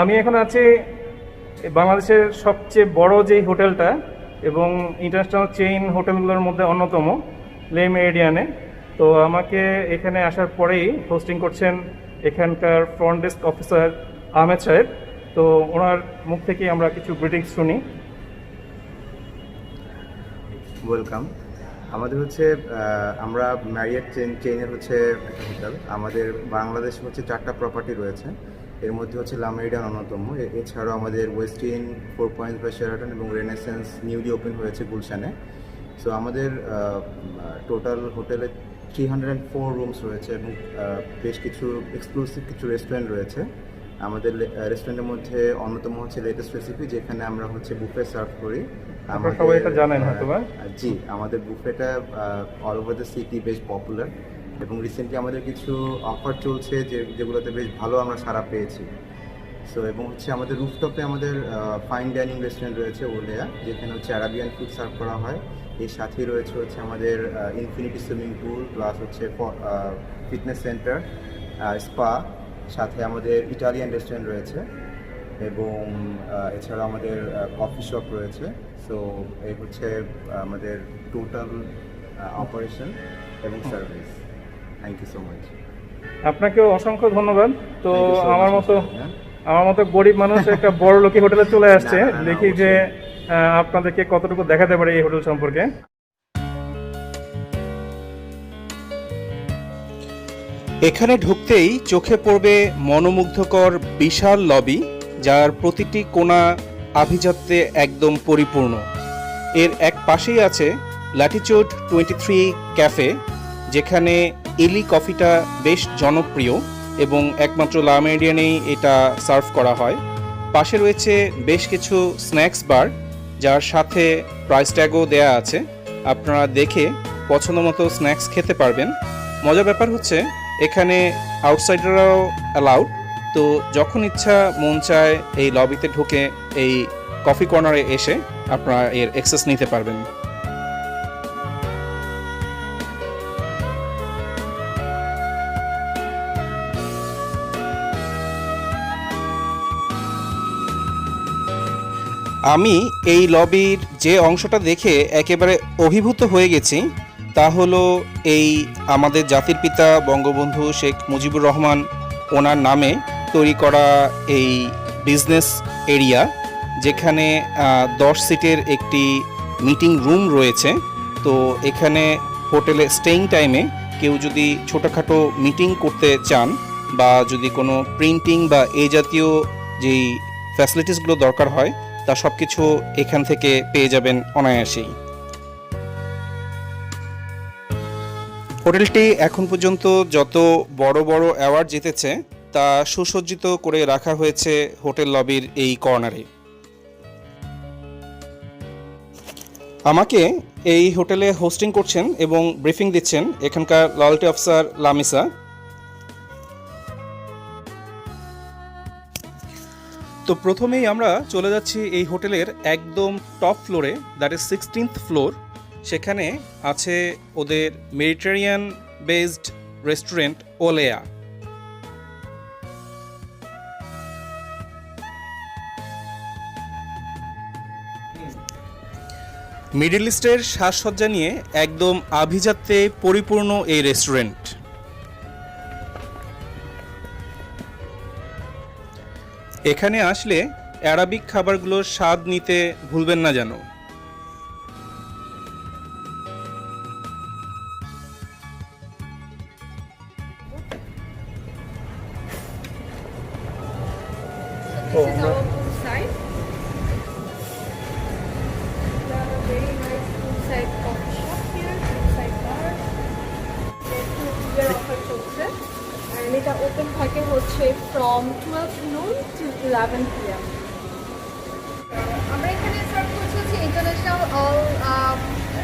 আমি এখন আছি বাংলাদেশের সবচেয়ে বড় যেই হোটেলটা এবং ইন্টারন্যাশনাল চেইন হোটেলগুলোর মধ্যে অন্যতম লে এরিয়ানে তো আমাকে এখানে আসার পরেই হোস্টিং করছেন এখানকার ফ্রন্ট ডেস্ক অফিসার আহমেদ সাহেব। তো ওনার মুখ থেকে আমরা কিছু গ্রিটিংস শুনি। ওয়েলকাম আমাদের হচ্ছে আমরা ম্যারিয়েট চেন চেইনের হচ্ছে একটা হোটেল আমাদের বাংলাদেশে হচ্ছে চারটা প্রপার্টি রয়েছে। এর মধ্যে হচ্ছে লামেরিডান অন্যতম। এছাড়াও আমাদের Westin Four Points by Sheraton এবং রেনেসেন্স নিউলি ওপেন হয়েছে গুলশানে। সো আমাদের টোটাল হোটেলে three hundred and four rooms রয়েছে এবং বেশ কিছু এক্সক্লুসিভ কিছু রেস্টুরেন্ট রয়েছে। আমাদের রেস্টুরেন্টের মধ্যে অন্যতম হচ্ছে লেটেস্ট রেসিপি যেখানে আমরা হচ্ছে বুফে সার্ভ করি। আপনারা সবাই এটা জানেন আহ, জি আমাদের বুফেটা অল ওভার দ্য সিটি বেশ পপুলার এবং রিসেন্টলি আমাদের কিছু অফার চলছে যে যেগুলোতে বেশ ভালো আমরা সাড়া পেয়েছি। সো এবং হচ্ছে আমাদের রুফটপে আমাদের ফাইন ডাইনিং রেস্টুরেন্ট রয়েছে ওলেয়া যেখানে হচ্ছে অ্যারাবিয়ান ফুড সার্ভ করা হয়। এর সাথেই রয়েছে হচ্ছে আমাদের ইনফিনিটি সুইমিং পুল প্লাস হচ্ছে ফিটনেস সেন্টার স্পা সাথে আমাদের ইটালিয়ান রেস্টুরেন্ট রয়েছে। এবং এছাড়া আমাদের কফি শপ রয়েছে। সো এই হচ্ছে আমাদের টোটাল অপারেশন এবং service thank you so much আপনাকেও অসংখ্য ধন্যবাদ। তো আমার মতো আমার মতো গরিব মানুষ একটা বড় লোকি হোটেলে চলে আসছে। দেখি যে আপনাদেরকে কতটুকু দেখাতে পারে এই হোটেল সম্পর্কে। এখানে ঢুকতেই চোখে পড়বে মনোমুগ্ধকর বিশাল লবি যার প্রতিটি কোণা আভিজাত্যে একদম পরিপূর্ণ। এর এক পাশেই আছে ল্যাটিচিউড টোয়েন্টি থ্রি ক্যাফে যেখানে এলি কফিটা বেশ জনপ্রিয় এবং একমাত্র লামেডিয়ানেই এটা সার্ভ করা হয়। পাশে রয়েছে বেশ কিছু স্ন্যাক্স বার, যার সাথে প্রাইস ট্যাগও দেয়া আছে। আপনারা দেখে পছন্দ মতো স্ন্যাক্স খেতে পারবেন। মজার ব্যাপার হচ্ছে, এখানে আউটসাইডাররাও অ্যালাউড। তো যখন ইচ্ছা মন চায়, এই লবিতে ঢুকে এই কফি কর্নারে এসে আপনারা এর এক্সেস নিতে পারবেন। আমি এই লবির যে অংশটা দেখে একেবারে অভিভূত হয়ে গেছি, তা হলো এই আমাদের জাতির পিতা বঙ্গবন্ধু শেখ মুজিবুর রহমান ওনার নামে তৈরি করা এই বিজনেস এরিয়া, যেখানে দশ সিটের একটি মিটিং রুম রয়েছে। তো এখানে হোটেলে স্টেইং টাইমে কেউ যদি ছোটোখাটো মিটিং করতে চান বা যদি কোনো প্রিন্টিং বা এই জাতীয় যেই ফ্যাসিলিটিসগুলো দরকার হয় তা সব কিছু এখান থেকে পেয়ে যাবেন অনায়াসেই। হোটেলটি এখন পর্যন্ত যত বড় বড় অ্যাওয়ার্ড জিতেছে, তা সুসজ্জিত করে রাখা হয়েছে হোটেল লবির এই কর্নারে। আমাকে এই হোটেলে হোস্টিং করছেন এবং ব্রিফিং দিচ্ছেন এখানকার লয়ালটি অফিসার লামিসা। তো প্রথমেই আমরা চলে যাচ্ছি এই হোটেলের একদম টপ ফ্লোরে দ্যাট ইজ সিক্সটিন্থ ফ্লোর সেখানে আছে ওদের Mediterranean based restaurant Olea middle ইস্টের সাজসজ্জা নিয়ে একদম আভিজাত্যে পরিপূর্ণ এই রেস্টুরেন্ট এখানে আসলে অ্যারাবিক খাবারগুলোর স্বাদ নিতে ভুলবেন না যেন। From 12 noon to 11 p.m. আমরা এখানে সার্ভ করছি হচ্ছে international all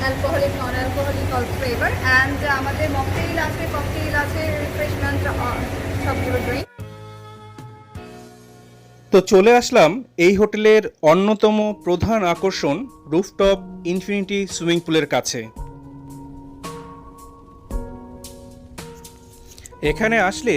alcoholic non alcoholic all flavour and আমাদের মকটেইল আছে ককটেইল আছে রিফ্রেশমেন্ট সবগুলো ড্রিঙ্ক তো চলে আসলাম এই হোটেলের অন্যতম প্রধান আকর্ষণ রুফটপ ইনফিনিটি সুইমিং পুলের কাছে এখানে আসলে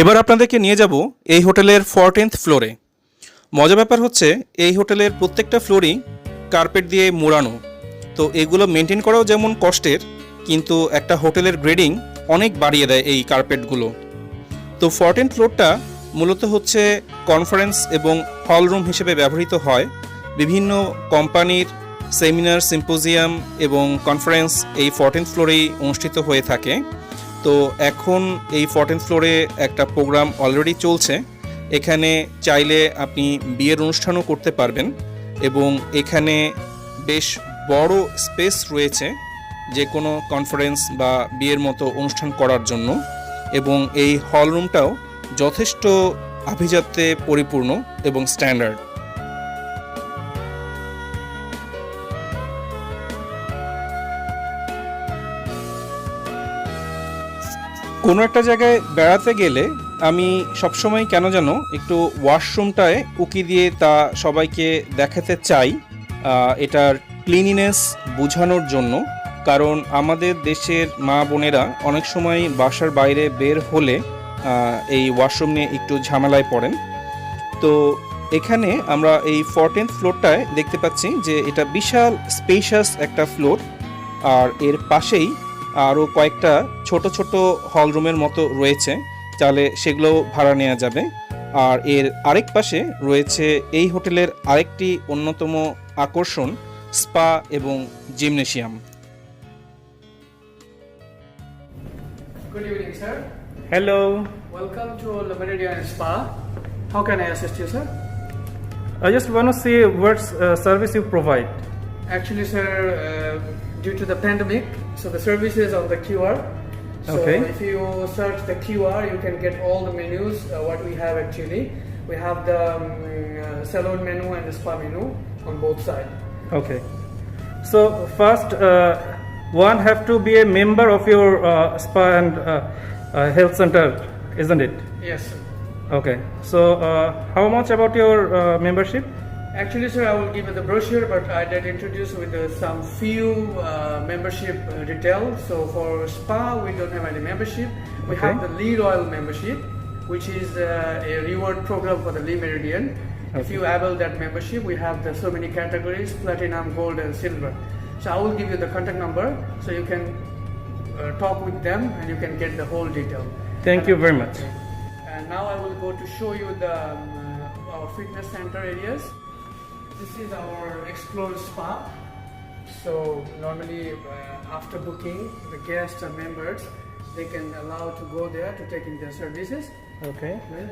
এবার আপনাদেরকে নিয়ে যাব এই হোটেলের ফোরটিন্থ ফ্লোরে মজা ব্যাপার হচ্ছে, এই হোটেলের প্রত্যেকটা ফ্লোরই কার্পেট দিয়ে মোড়ানো। তো এগুলো মেনটেন করাও যেমন কষ্টের, কিন্তু একটা হোটেলের গ্রেডিং অনেক বাড়িয়ে দেয় এই কার্পেটগুলো তো ফোরটিন্থ ফ্লোরটা মূলত হচ্ছে কনফারেন্স এবং হল রুম হিসেবে ব্যবহৃত হয়। বিভিন্ন কোম্পানির সেমিনার সিম্পোজিয়াম এবং কনফারেন্স এই ফোরটিন্থ ফ্লোরেই অনুষ্ঠিত হয়ে থাকে। তো এখন এই ফর্টেন ফ্লোরে একটা প্রোগ্রাম অলরেডি চলছে। এখানে চাইলে আপনি বিয়ের অনুষ্ঠানও করতে পারবেন এবং এখানে বেশ বড় স্পেস রয়েছে যে কোনো কনফারেন্স বা বিয়ের মতো অনুষ্ঠান করার জন্য এবং এই হল রুমটাও যথেষ্ট আভিজাত্যে পরিপূর্ণ এবং স্ট্যান্ডার্ড কোনো একটা জায়গায় বেড়াতে গেলে আমি সবসময় কেন যেন একটু ওয়াশরুমটায় উকি দিয়ে তা সবাইকে দেখাতে চাই এটার ক্লিনিনেস বোঝানোর জন্য। কারণ আমাদের দেশের মা বোনেরা অনেক সময় বাসার বাইরে বের হলে এই ওয়াশরুম নিয়ে একটু ঝামেলায় পড়েন। তো এখানে আমরা এই ফোরটিন্থ ফ্লোরটায় দেখতে পাচ্ছি যে এটা বিশাল স্পেশাস একটা ফ্লোর আর এর পাশেই আরও কয়েকটা ছোট ছোট হল রুমের মতো রয়েছে চাইলে সেগুলো ভাড়া নেওয়া যাবে আর এর আরেক পাশে রয়েছে এই হোটেলের আরেকটি অন্যতম আকর্ষণ স্পা এবং gymnasium Good evening, sir. Hello Welcome to Meridian Spa. How can I assist you, sir? I just want to see what uh, service you provide. Actually, sir, uh, due to the pandemic, so the service is on the QR. So Okay. if you search the QR, you can get all the menus. Uh, what we have actually, we have the um, uh, salon menu and the spa menu on both sides. Okay. So first, uh, one have to be a member of your uh, spa and uh, uh, health center, isn't it? Yes. Sir. Okay. So uh, how much about your uh, membership? Actually, sir, I will give you the brochure, but I did introduce with uh, some few uh, membership uh, detail. So for spa, we don't have any membership. We Okay. have the Lee Royal membership, which is uh, a reward program for the Lee Meridian. If you avail that membership, we have the so many categories: platinum, gold, and silver. So I will give you the contact number, so you can uh, talk with them and you can get the whole detail. Thank you very much. And now I will go to show you the um, uh, our fitness center areas. This is our explore spa. So normally uh, after booking, the guests and members they can allow to go there to take in their services. Okay. Right?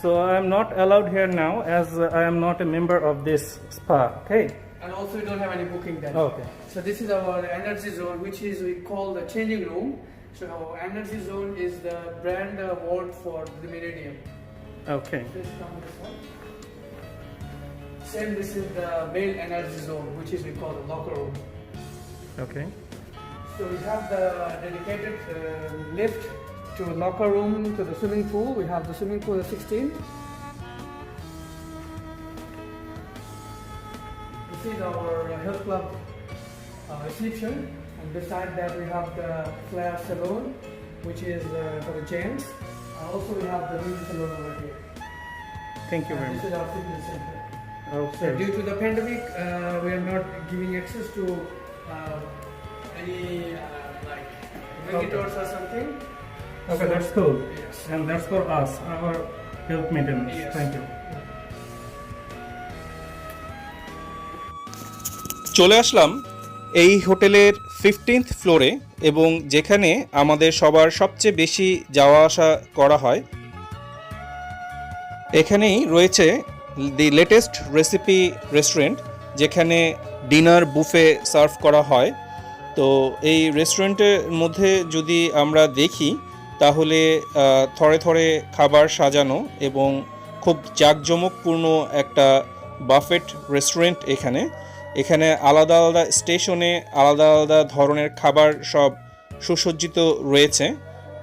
So I am not allowed here now as uh, I am not a member of this spa. Okay. And also we don't have any booking there. Okay. So this is our energy zone, which is we call the changing room. So our energy zone is the brand word for the Meridian. Okay. Please come this one. Same, this is the male energy zone, which is we call the locker room. Okay. So we have the dedicated uh, lift to locker room to the swimming pool. We have the swimming pool at 16. This is our health club uh, reception, and beside that we have the Flair Salon, which is uh, for the gents. And also we have the men's salon over here. Thank you And very this much. is our fitness center. Okay. due to the pandemic, uh, we are not giving access to uh, any uh, like visitors or something. Okay, So- that's cool. Yes. And that's for us, our health maintenance. Yes. Thank you. চলে আসলাম এই হোটেলের fifteenth ফ্লোরে এবং যেখানে আমাদের সবার সবচেয়ে বেশি যাওয়া আসা করা হয় এখানেই রয়েছে দি লেটেস্ট রেসিপি রেস্টুরেন্ট, যেখানে ডিনার বুফে সার্ভ করা হয়। তো এই রেস্টুরেন্টের মধ্যে যদি আমরা দেখি, তাহলে থরে থরে খাবার সাজানো এবং খুব জাঁকজমকপূর্ণ একটা বাফেট রেস্টুরেন্ট এখানে। এখানে আলাদা আলাদা স্টেশনে আলাদা আলাদা ধরনের খাবার সব সুসজ্জিত রয়েছে।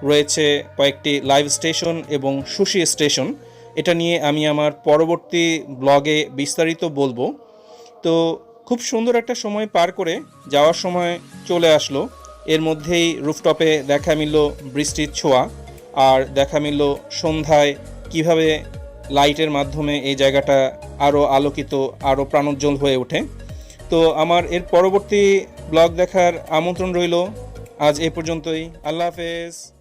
রয়েছে কয়েকটি লাইভ স্টেশন এবং সুশি স্টেশন। এটা নিয়ে আমি আমার পরবর্তী ব্লগে বিস্তারিত বলব। তো খুব সুন্দর একটা সময় পার করে যাওয়ার সময় চলে আসলো। এর মধ্যেই রুফটপে দেখা মিলল বৃষ্টির ছোঁয়া আর দেখা মিলল সন্ধ্যায় কীভাবে লাইটের মাধ্যমে এই জায়গাটা আরও আলোকিত আরও প্রাণোজ্জ্বল হয়ে ওঠে। তো আমার এর পরবর্তী ব্লগ দেখার আমন্ত্রণ রইল। আজ এ পর্যন্তই। আল্লাহ হাফেজ।